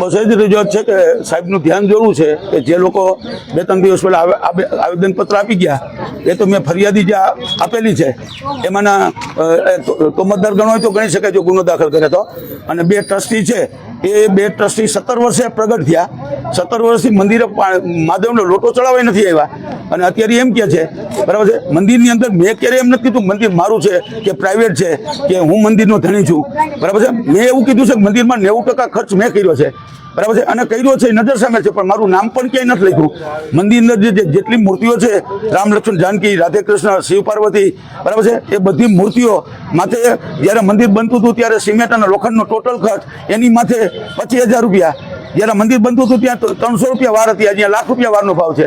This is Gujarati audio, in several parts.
બસ એ રજૂઆત છે કે સાહેબનું ધ્યાન જોવું છે કે જે લોકો બે ત્રણ દિવસ પહેલા આવે- આવે- આવેદનપત્ર આપી ગયા, એ તો મેં ફરિયાદી જે આપેલી છે. એમાંના તો- મતદાર ગણો તો ગણી શકાય જો ગુનો દાખલ કરે તો. અને બે ટ્રસ્ટી છે, એ બે ટ્રસ્ટી સત્તર વર્ષે પ્રગટ થયા. સત્તર વર્ષથી મંદિરે માધવનો લોટો ચડાવવા નથી આવ્યા. અને અત્યારે એમ કે છે, બરાબર છે, મંદિરની અંદર મેં ક્યારેય એમ નથી કીધું, મંદિર મારું છે કે પ્રાઇવેટ છે, કે હું મંદિરનો ધણી છું. બરાબર છે, મેં એવું કીધું છે કે મંદિરમાં નેવું ટકા ખર્ચ મેં કર્યો છે. બરાબર છે? અને કર્યો છે નજર સામે છે, પણ મારું નામ પણ ક્યાંય નથી લખ્યું. મંદિરની અંદર જે જેટલી મૂર્તિઓ છે, રામ લક્ષ્મણ જાનકી, રાધે કૃષ્ણ, શિવ પાર્વતી, બરાબર છે? એ બધી મૂર્તિઓ માથે જ્યારે મંદિર બનતું હતું, ત્યારે સિમેન્ટ અને લોખંડનો ટોટલ ખર્ચ એની માથે પચીસ હજાર રૂપિયા. જ્યારે મંદિર બનતું હતું, ત્યાં ત્રણસો રૂપિયા વાર હતી અહીંયા લાખ રૂપિયા વારનો ભાવ છે.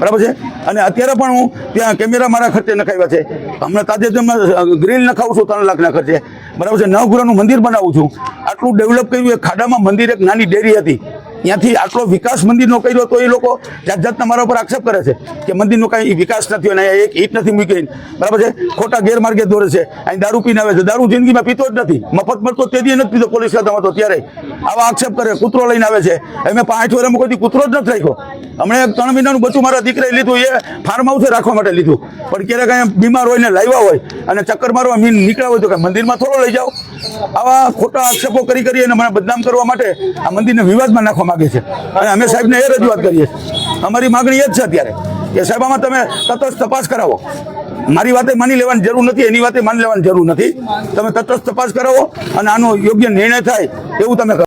બરાબર છે? અને અત્યારે પણ હું ત્યાં કેમેરા મારા ખર્ચે નખાવ્યા છે. હમણાં તાજેતરમાં ગ્રીલ નખાવું છું, ત્રણ લાખના ખર્ચે. બરાબર છે? નવગૃહનું મંદિર બનાવું છું. આટલું ડેવલપ કર્યું, એ ખાડામાં મંદિર એક નાની ડેરી હતી. ત્યાંથી આટલો વિકાસ મંદિરનો કર્યો તો એ લોકો જાત જાતના મારા ઉપર આક્ષેપ કરે છે કે મંદિરનો કાંઈ વિકાસ નથી અને એક ઈટ નથી મૂકી બરાબર છે? ખોટા ગેરમાર્ગે દોરે છે. અહીં દારૂ પીને આવે છે. દારૂ જિંદગીમાં પીતો જ નથી. મફત મળતો તે દી નથી પીતો પોલીસ ખાતામાં તો ત્યારે. આવા આક્ષેપ કરે, કૂતરો લઈને આવે છે. અમે પાંચ વર્ષમાં કોઈ કૂતરો જ નથી રાખ્યો. હમણાં ત્રણ મહિનાનું બચ્ચું મારા દીકરાએ લીધું, એ ફાર્મ હાઉસે રાખવા માટે લીધું. પણ ક્યારેક અહીંયા બીમાર હોય ને લાવ્યા હોય અને ચક્કર મારવા મીન નીકળ્યા હોય તો કે મંદિરમાં થોડો લઈ જાઓ. આવા ખોટા આક્ષેપો કરી કરી અને મને બદનામ કરવા માટે આ મંદિરને વિવાદમાં નાખવા માંગે છે. અને અમે સાહેબને એ રજૂઆત કરીએ અમારી માગણી એ જ છે અત્યારે કે સાહેબ, આમાં તમે તટસ્થ તપાસ કરાવો. મારી વાતે માની લેવાની જરૂર નથી, એની વાતે માની લેવાની જરૂર નથી. તમે તટસ્થ તપાસ કરાવો અને આનો યોગ્ય નિર્ણય થાય એવું તમે